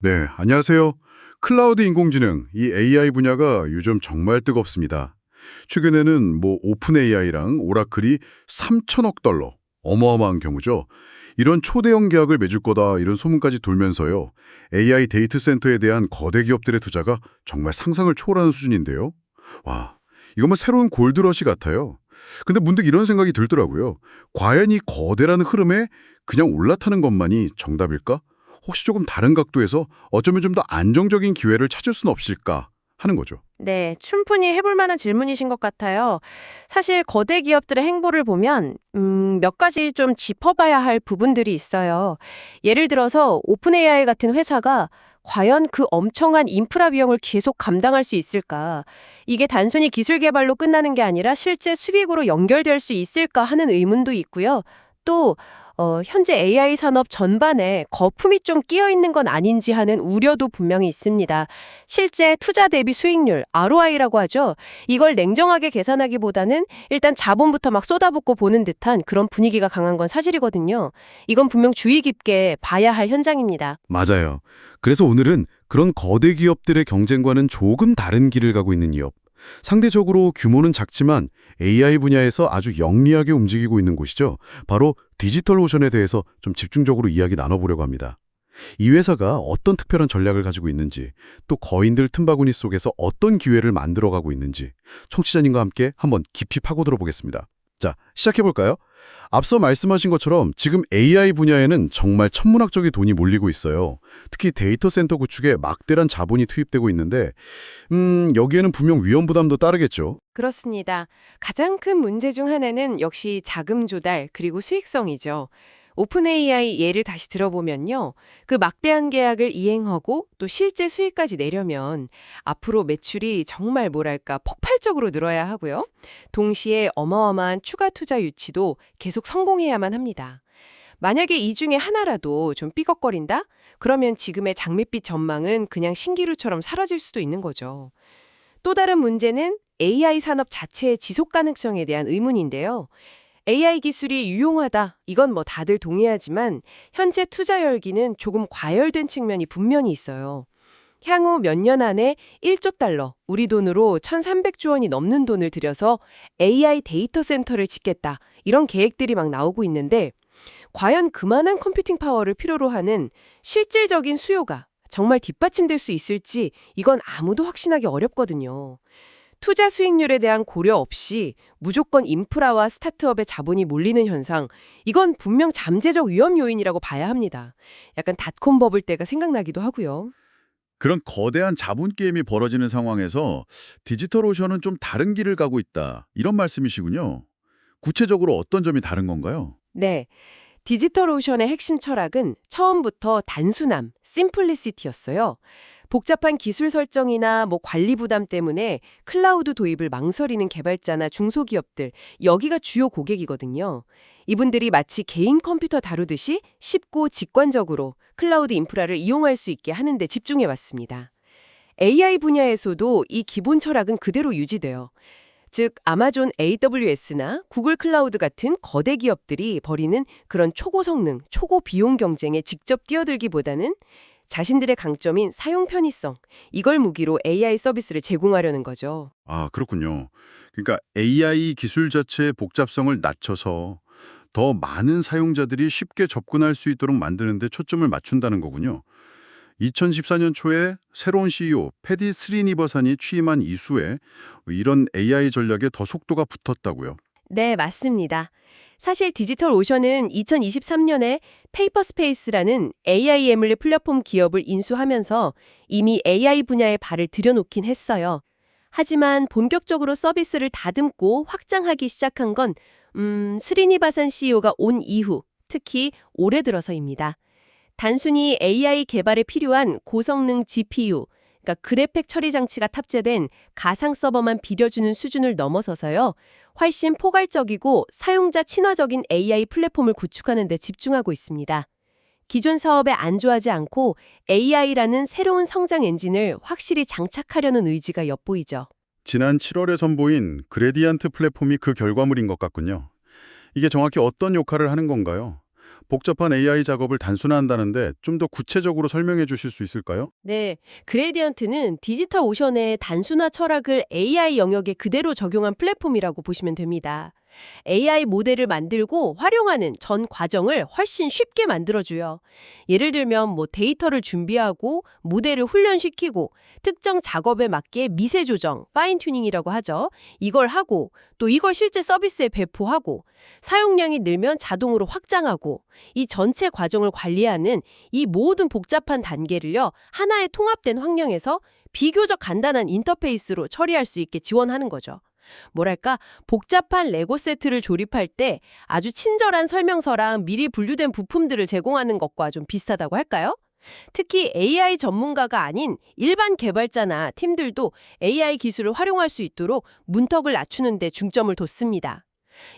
네, 안녕하세요. 클라우드 인공지능, 이 AI 분야가 요즘 정말 뜨겁습니다. 최근에는 뭐 오픈 AI랑 오라클이 3천억 달러, 어마어마한 경우죠. 이런 초대형 계약을 맺을 거다 이런 소문까지 돌면서요. AI 데이터 센터에 대한 거대 기업들의 투자가 정말 상상을 초월하는 수준인데요. 와, 이건 뭐 새로운 골드러시 같아요. 근데 문득 이런 생각이 들더라고요. 과연 이 거대라는 흐름에 그냥 올라타는 것만이 정답일까? 혹시 조금 다른 각도에서 어쩌면 좀 더 안정적인 기회를 찾을 수는 없을까 하는 거죠. 네, 충분히 해볼 만한 질문이신 것 같아요. 사실 거대 기업들의 행보를 보면 음, 몇 가지 좀 짚어봐야 할 부분들이 있어요. 예를 들어서 오픈 AI 같은 회사가 과연 그 엄청난 인프라 비용을 계속 감당할 수 있을까? 이게 단순히 기술 개발로 끝나는 게 아니라 실제 수익으로 연결될 수 있을까 하는 의문도 있고요. 또 어, 현재 AI 산업 전반에 거품이 좀 끼어 있는 건 아닌지 하는 우려도 분명히 있습니다. 실제 투자 대비 수익률, ROI라고 하죠. 이걸 냉정하게 계산하기보다는 일단 자본부터 막 쏟아붓고 보는 듯한 그런 분위기가 강한 건 사실이거든요. 이건 분명 주의 깊게 봐야 할 현장입니다. 맞아요. 그래서 오늘은 그런 거대 기업들의 경쟁과는 조금 다른 길을 가고 있는 기업. 상대적으로 규모는 작지만 AI 분야에서 아주 영리하게 움직이고 있는 곳이죠. 바로 디지털 오션에 대해서 좀 집중적으로 이야기 나눠보려고 합니다. 이 회사가 어떤 특별한 전략을 가지고 있는지, 또 거인들 틈바구니 속에서 어떤 기회를 만들어가고 있는지 청취자님과 함께 한번 깊이 파고들어 보겠습니다. 자, 시작해볼까요? 앞서 말씀하신 것처럼 지금 AI 분야에는 정말 천문학적인 돈이 몰리고 있어요. 특히 데이터 센터 구축에 막대란 자본이 투입되고 있는데 음, 여기에는 분명 위험 부담도 따르겠죠. 그렇습니다. 가장 큰 문제 중 하나는 역시 자금 조달 그리고 수익성이죠. 오픈 AI 예를 다시 들어보면요. 그 막대한 계약을 이행하고 또 실제 수익까지 내려면 앞으로 매출이 정말 뭐랄까 폭발적으로 늘어야 하고요. 동시에 어마어마한 추가 투자 유치도 계속 성공해야만 합니다. 만약에 이 중에 하나라도 좀 삐걱거린다? 그러면 지금의 장밋빛 전망은 그냥 신기루처럼 사라질 수도 있는 거죠. 또 다른 문제는 AI 산업 자체의 지속 가능성에 대한 의문인데요. AI 기술이 유용하다, 이건 뭐 다들 동의하지만 현재 투자 열기는 조금 과열된 측면이 분명히 있어요. 향후 몇 년 안에 1조 달러, 우리 돈으로 1,300조 원이 넘는 돈을 들여서 AI 데이터 센터를 짓겠다, 이런 계획들이 막 나오고 있는데 과연 그만한 컴퓨팅 파워를 필요로 하는 실질적인 수요가 정말 뒷받침될 수 있을지 이건 아무도 확신하기 어렵거든요. 투자 수익률에 대한 고려 없이 무조건 인프라와 스타트업의 자본이 몰리는 현상, 이건 분명 잠재적 위험 요인이라고 봐야 합니다. 약간 닷컴 버블 때가 생각나기도 하고요. 그런 거대한 자본 게임이 벌어지는 상황에서 디지털 오션은 좀 다른 길을 가고 있다. 이런 말씀이시군요. 구체적으로 어떤 점이 다른 건가요? 네. 디지털 오션의 핵심 철학은 처음부터 단순함, 심플리시티였어요. 복잡한 기술 설정이나 뭐 관리 부담 때문에 클라우드 도입을 망설이는 개발자나 중소기업들, 여기가 주요 고객이거든요. 이분들이 마치 개인 컴퓨터 다루듯이 쉽고 직관적으로 클라우드 인프라를 이용할 수 있게 하는 데 집중해 왔습니다. AI 분야에서도 이 기본 철학은 그대로 유지돼요. 즉 아마존 AWS나 구글 클라우드 같은 거대 기업들이 벌이는 그런 초고 성능, 초고 비용 경쟁에 직접 뛰어들기보다는 자신들의 강점인 사용 편의성, 이걸 무기로 AI 서비스를 제공하려는 거죠. 아, 그렇군요. 그러니까 AI 기술 자체의 복잡성을 낮춰서 더 많은 사용자들이 쉽게 접근할 수 있도록 만드는 데 초점을 맞춘다는 거군요. 2014년 초에 새로운 CEO 페디 스리니버산이 취임한 이후에 이런 AI 전략에 더 속도가 붙었다고요. 네, 맞습니다. 사실 디지털 오션은 2023년에 페이퍼스페이스라는 AI 에뮬리 플랫폼 기업을 인수하면서 이미 AI 분야에 발을 들여놓긴 했어요. 하지만 본격적으로 서비스를 다듬고 확장하기 시작한 건 음, 스리니바산 CEO가 온 이후, 특히 올해 들어서입니다. 단순히 AI 개발에 필요한 고성능 GPU, 그러니까 그래픽 처리 장치가 탑재된 가상 서버만 비려주는 수준을 넘어서서요. 훨씬 포괄적이고 사용자 친화적인 AI 플랫폼을 구축하는 데 집중하고 있습니다. 기존 사업에 안주하지 않고 AI라는 새로운 성장 엔진을 확실히 장착하려는 의지가 엿보이죠. 지난 7월에 선보인 그레디안트 플랫폼이 그 결과물인 것 같군요. 이게 정확히 어떤 역할을 하는 건가요? 복잡한 AI 작업을 단순화한다는데 좀 더 구체적으로 설명해 주실 수 있을까요? 네, 그레디언트는 디지털 오션의 단순화 철학을 AI 영역에 그대로 적용한 플랫폼이라고 보시면 됩니다. AI 모델을 만들고 활용하는 전 과정을 훨씬 쉽게 만들어줘요. 예를 들면 뭐 데이터를 준비하고 모델을 훈련시키고 특정 작업에 맞게 미세 조정, 파인 튜닝이라고 하죠. 이걸 하고 또 이걸 실제 서비스에 배포하고 사용량이 늘면 자동으로 확장하고 이 전체 과정을 관리하는 이 모든 복잡한 단계를요, 하나의 통합된 환경에서 비교적 간단한 인터페이스로 처리할 수 있게 지원하는 거죠. 뭐랄까, 복잡한 레고 세트를 조립할 때 아주 친절한 설명서랑 미리 분류된 부품들을 제공하는 것과 좀 비슷하다고 할까요? 특히 AI 전문가가 아닌 일반 개발자나 팀들도 AI 기술을 활용할 수 있도록 문턱을 낮추는 데 중점을 뒀습니다.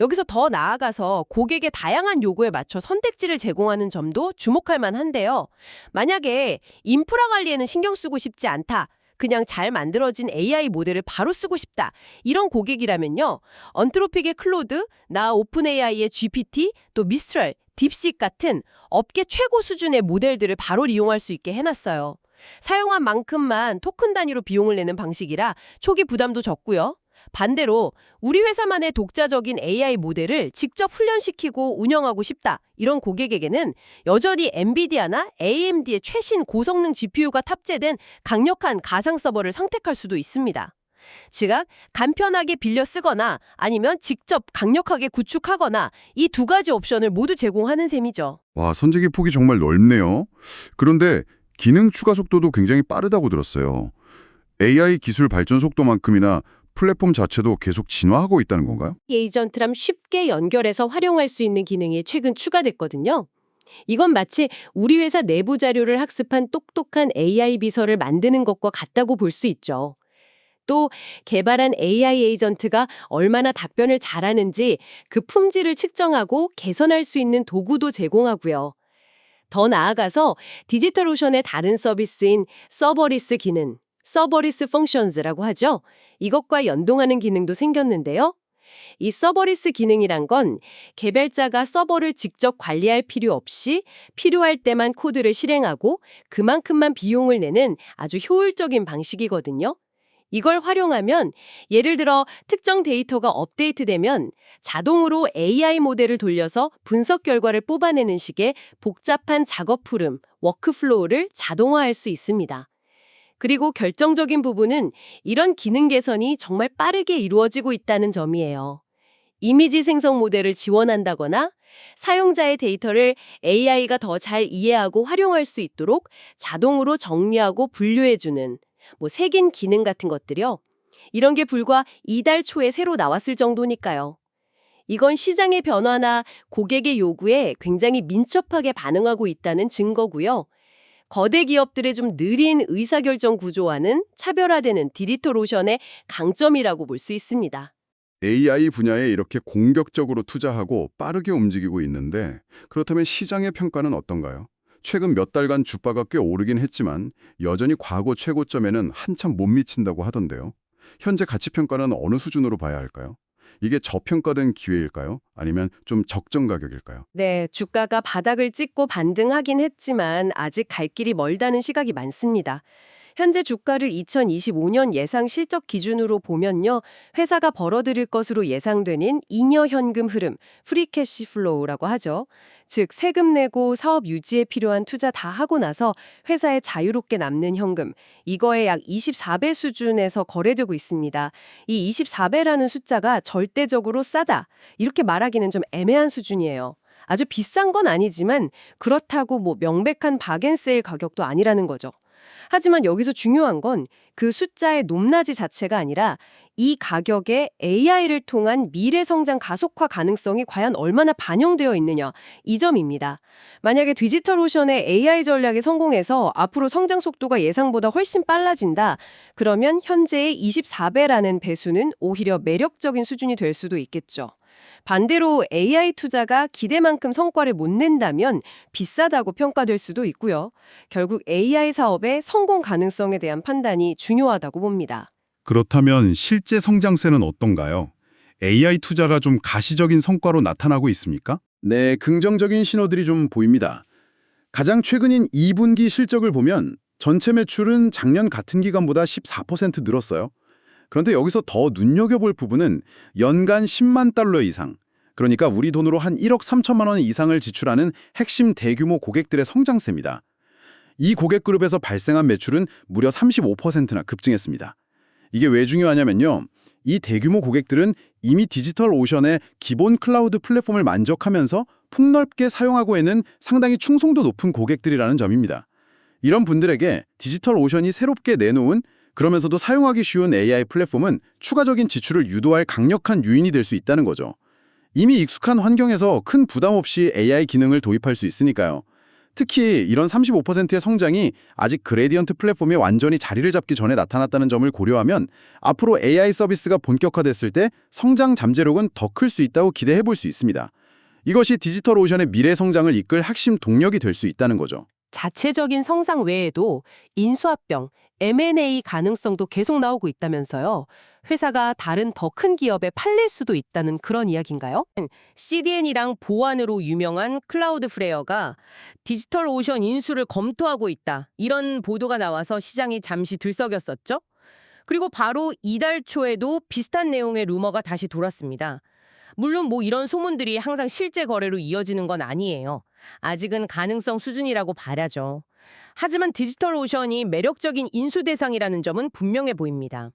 여기서 더 나아가서 고객의 다양한 요구에 맞춰 선택지를 제공하는 점도 주목할 만한데요. 만약에 인프라 관리에는 신경 쓰고 싶지 않다. 그냥 잘 만들어진 AI 모델을 바로 쓰고 싶다. 이런 고객이라면요. 언트로픽의 클로드, 나 오픈 AI의 GPT, 또 미스트랄, 딥식 같은 업계 최고 수준의 모델들을 바로 이용할 수 있게 해놨어요. 사용한 만큼만 토큰 단위로 비용을 내는 방식이라 초기 부담도 적고요. 반대로 우리 회사만의 독자적인 AI 모델을 직접 훈련시키고 운영하고 싶다. 이런 고객에게는 여전히 엔비디아나 AMD의 최신 고성능 GPU가 탑재된 강력한 가상 서버를 선택할 수도 있습니다. 즉각 간편하게 빌려 쓰거나 아니면 직접 강력하게 구축하거나 이 두 가지 옵션을 모두 제공하는 셈이죠. 와, 선택의 폭이 정말 넓네요. 그런데 기능 추가 속도도 굉장히 빠르다고 들었어요. AI 기술 발전 속도만큼이나 플랫폼 자체도 계속 진화하고 있다는 건가요? 에이전트랑 쉽게 연결해서 활용할 수 있는 기능이 최근 추가됐거든요. 이건 마치 우리 회사 내부 자료를 학습한 똑똑한 AI 비서를 만드는 것과 같다고 볼 수 있죠. 또 개발한 AI 에이전트가 얼마나 답변을 잘하는지 그 품질을 측정하고 개선할 수 있는 도구도 제공하고요. 더 나아가서 디지털 오션의 다른 서비스인 서버리스 기능, 서버리스 펑션즈라고 하죠. 이것과 연동하는 기능도 생겼는데요. 이 서버리스 기능이란 건 개발자가 서버를 직접 관리할 필요 없이 필요할 때만 코드를 실행하고 그만큼만 비용을 내는 아주 효율적인 방식이거든요. 이걸 활용하면 예를 들어 특정 데이터가 업데이트되면 자동으로 AI 모델을 돌려서 분석 결과를 뽑아내는 식의 복잡한 작업 흐름, 워크플로우를 자동화할 수 있습니다. 그리고 결정적인 부분은 이런 기능 개선이 정말 빠르게 이루어지고 있다는 점이에요. 이미지 생성 모델을 지원한다거나 사용자의 데이터를 AI가 더 잘 이해하고 활용할 수 있도록 자동으로 정리하고 분류해주는 뭐 색인 기능 같은 것들이요. 이런 게 불과 이달 초에 새로 나왔을 정도니까요. 이건 시장의 변화나 고객의 요구에 굉장히 민첩하게 반응하고 있다는 증거고요. 거대 기업들의 좀 느린 의사결정 구조와는 차별화되는 디지털 오션의 강점이라고 볼 수 있습니다. AI 분야에 이렇게 공격적으로 투자하고 빠르게 움직이고 있는데 그렇다면 시장의 평가는 어떤가요? 최근 몇 달간 주가가 꽤 오르긴 했지만 여전히 과거 최고점에는 한참 못 미친다고 하던데요. 현재 가치 평가는 어느 수준으로 봐야 할까요? 이게 저평가된 기회일까요? 아니면 좀 적정 가격일까요? 네, 주가가 바닥을 찍고 반등하긴 했지만 아직 갈 길이 멀다는 시각이 많습니다. 현재 주가를 2025년 예상 실적 기준으로 보면요. 회사가 벌어들일 것으로 예상되는 잉여 현금 흐름, 프리캐시 플로우라고 하죠. 즉 세금 내고 사업 유지에 필요한 투자 다 하고 나서 회사에 자유롭게 남는 현금, 이거의 약 24배 수준에서 거래되고 있습니다. 이 24배라는 숫자가 절대적으로 싸다. 이렇게 말하기는 좀 애매한 수준이에요. 아주 비싼 건 아니지만 그렇다고 뭐 명백한 박앤세일 가격도 아니라는 거죠. 하지만 여기서 중요한 건 그 숫자의 높낮이 자체가 아니라 이 가격에 AI를 통한 미래 성장 가속화 가능성이 과연 얼마나 반영되어 있느냐 이 점입니다. 만약에 디지털 오션의 AI 전략이 성공해서 앞으로 성장 속도가 예상보다 훨씬 빨라진다. 그러면 현재의 24배라는 배수는 오히려 매력적인 수준이 될 수도 있겠죠. 반대로 AI 투자가 기대만큼 성과를 못 낸다면 비싸다고 평가될 수도 있고요. 결국 AI 사업의 성공 가능성에 대한 판단이 중요하다고 봅니다. 그렇다면 실제 성장세는 어떤가요? AI 투자가 좀 가시적인 성과로 나타나고 있습니까? 네, 긍정적인 신호들이 좀 보입니다. 가장 최근인 2분기 실적을 보면 전체 매출은 작년 같은 기간보다 14% 늘었어요. 그런데 여기서 더 눈여겨볼 부분은 연간 10만 달러 이상, 그러니까 우리 돈으로 한 1억 3천만 원 이상을 지출하는 핵심 대규모 고객들의 성장세입니다. 이 고객 그룹에서 발생한 매출은 무려 35%나 급증했습니다. 이게 왜 중요하냐면요. 이 대규모 고객들은 이미 디지털 오션의 기본 클라우드 플랫폼을 만족하면서 폭넓게 사용하고 있는 상당히 충성도 높은 고객들이라는 점입니다. 이런 분들에게 디지털 오션이 새롭게 내놓은 그러면서도 사용하기 쉬운 AI 플랫폼은 추가적인 지출을 유도할 강력한 유인이 될 수 있다는 거죠. 이미 익숙한 환경에서 큰 부담 없이 AI 기능을 도입할 수 있으니까요. 특히 이런 35%의 성장이 아직 그레디언트 플랫폼이 완전히 자리를 잡기 전에 나타났다는 점을 고려하면 앞으로 AI 서비스가 본격화됐을 때 성장 잠재력은 더 클 수 있다고 기대해 볼 수 있습니다. 이것이 디지털 오션의 미래 성장을 이끌 핵심 동력이 될 수 있다는 거죠. 자체적인 성장 외에도 인수합병, M&A 가능성도 계속 나오고 있다면서요. 회사가 다른 더 큰 기업에 팔릴 수도 있다는 그런 이야기인가요? CDN이랑 보안으로 유명한 클라우드 프레어가 디지털 오션 인수를 검토하고 있다. 이런 보도가 나와서 시장이 잠시 들썩였었죠. 그리고 바로 이달 초에도 비슷한 내용의 루머가 다시 돌았습니다. 물론 뭐 이런 소문들이 항상 실제 거래로 이어지는 건 아니에요. 아직은 가능성 수준이라고 봐야죠. 하지만 디지털 오션이 매력적인 인수 대상이라는 점은 분명해 보입니다.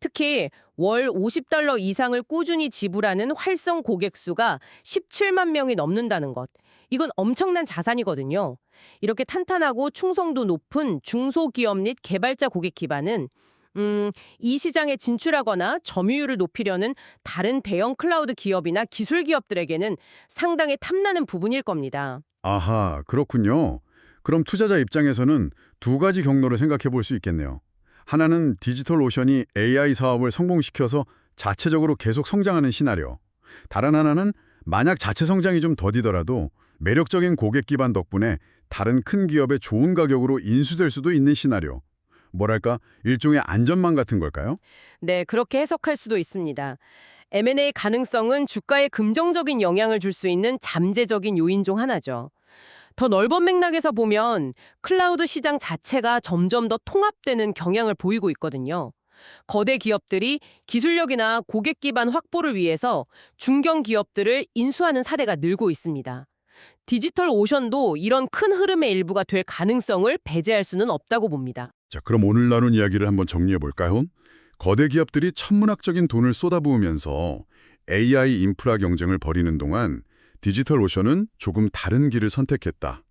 특히 월 50달러 이상을 꾸준히 지불하는 활성 고객 수가 17만 명이 넘는다는 것. 이건 엄청난 자산이거든요. 이렇게 탄탄하고 충성도 높은 중소기업 및 개발자 고객 기반은 음, 이 시장에 진출하거나 점유율을 높이려는 다른 대형 클라우드 기업이나 기술 기업들에게는 상당히 탐나는 부분일 겁니다. 아하, 그렇군요. 그럼 투자자 입장에서는 두 가지 경로를 생각해 볼 수 있겠네요. 하나는 디지털 오션이 AI 사업을 성공시켜서 자체적으로 계속 성장하는 시나리오. 다른 하나는 만약 자체 성장이 좀 더디더라도 매력적인 고객 기반 덕분에 다른 큰 기업의 좋은 가격으로 인수될 수도 있는 시나리오. 뭐랄까 일종의 안전망 같은 걸까요? 네, 그렇게 해석할 수도 있습니다. M&A 가능성은 주가에 긍정적인 영향을 줄 수 있는 잠재적인 요인 중 하나죠. 더 넓은 맥락에서 보면 클라우드 시장 자체가 점점 더 통합되는 경향을 보이고 있거든요. 거대 기업들이 기술력이나 고객 기반 확보를 위해서 중견 기업들을 인수하는 사례가 늘고 있습니다. 디지털 오션도 이런 큰 흐름의 일부가 될 가능성을 배제할 수는 없다고 봅니다. 자, 그럼 오늘 나눈 이야기를 한번 정리해 볼까요? 거대 기업들이 천문학적인 돈을 쏟아부으면서 AI 인프라 경쟁을 벌이는 동안 디지털 오션은 조금 다른 길을 선택했다.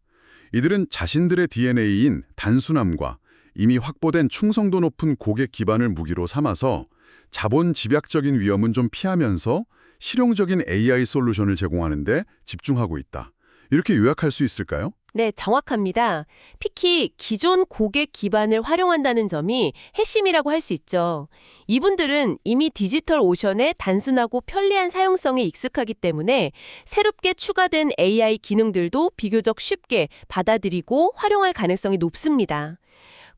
이들은 자신들의 DNA인 단순함과 이미 확보된 충성도 높은 고객 기반을 무기로 삼아서 자본 집약적인 위험은 좀 피하면서 실용적인 AI 솔루션을 제공하는 데 집중하고 있다. 이렇게 요약할 수 있을까요? 네, 정확합니다. 특히 기존 고객 기반을 활용한다는 점이 핵심이라고 할 수 있죠. 이분들은 이미 디지털 오션의 단순하고 편리한 사용성에 익숙하기 때문에 새롭게 추가된 AI 기능들도 비교적 쉽게 받아들이고 활용할 가능성이 높습니다.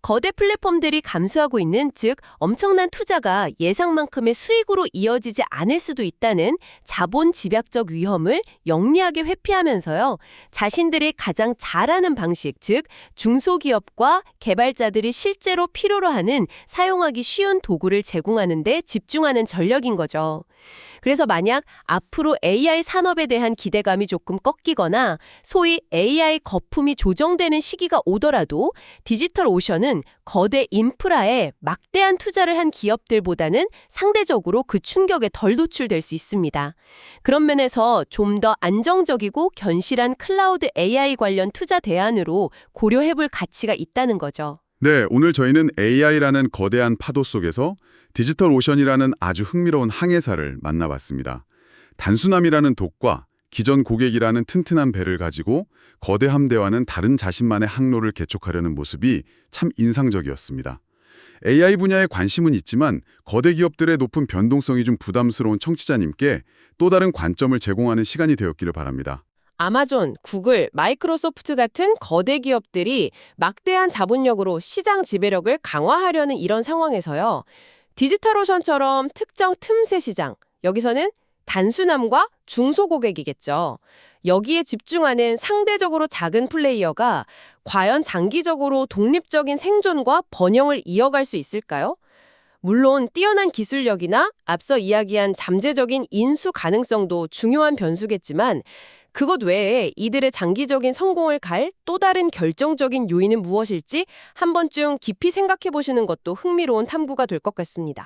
거대 플랫폼들이 감수하고 있는 즉 엄청난 투자가 예상만큼의 수익으로 이어지지 않을 수도 있다는 자본 집약적 위험을 영리하게 회피하면서요. 자신들이 가장 잘하는 방식 즉 중소기업과 개발자들이 실제로 필요로 하는 사용하기 쉬운 도구를 제공하는 데 집중하는 전력인 거죠. 그래서 만약 앞으로 AI 산업에 대한 기대감이 조금 꺾이거나 소위 AI 거품이 조정되는 시기가 오더라도 디지털 오션은 거대 인프라에 막대한 투자를 한 기업들보다는 상대적으로 그 충격에 덜 노출될 수 있습니다. 그런 면에서 좀 더 안정적이고 견실한 클라우드 AI 관련 투자 대안으로 고려해볼 가치가 있다는 거죠. 네, 오늘 저희는 AI라는 거대한 파도 속에서 디지털 오션이라는 아주 흥미로운 항해사를 만나봤습니다. 단순함이라는 독과 기존 고객이라는 튼튼한 배를 가지고 거대 함 대와는 다른 자신만의 항로를 개척하려는 모습이 참 인상적이었습니다. AI 분야에 관심은 있지만 거대 기업들의 높은 변동성이 좀 부담스러운 청취자님께 또 다른 관점을 제공하는 시간이 되었기를 바랍니다. 아마존, 구글, 마이크로소프트 같은 거대 기업들이 막대한 자본력으로 시장 지배력을 강화하려는 이런 상황에서요. 디지털 오션처럼 특정 틈새 시장, 여기서는 단순함과 중소고객이겠죠. 여기에 집중하는 상대적으로 작은 플레이어가 과연 장기적으로 독립적인 생존과 번영을 이어갈 수 있을까요? 물론 뛰어난 기술력이나 앞서 이야기한 잠재적인 인수 가능성도 중요한 변수겠지만 그것 외에 이들의 장기적인 성공을 갈 또 다른 결정적인 요인은 무엇일지 한 번쯤 깊이 생각해 보시는 것도 흥미로운 탐구가 될 것 같습니다.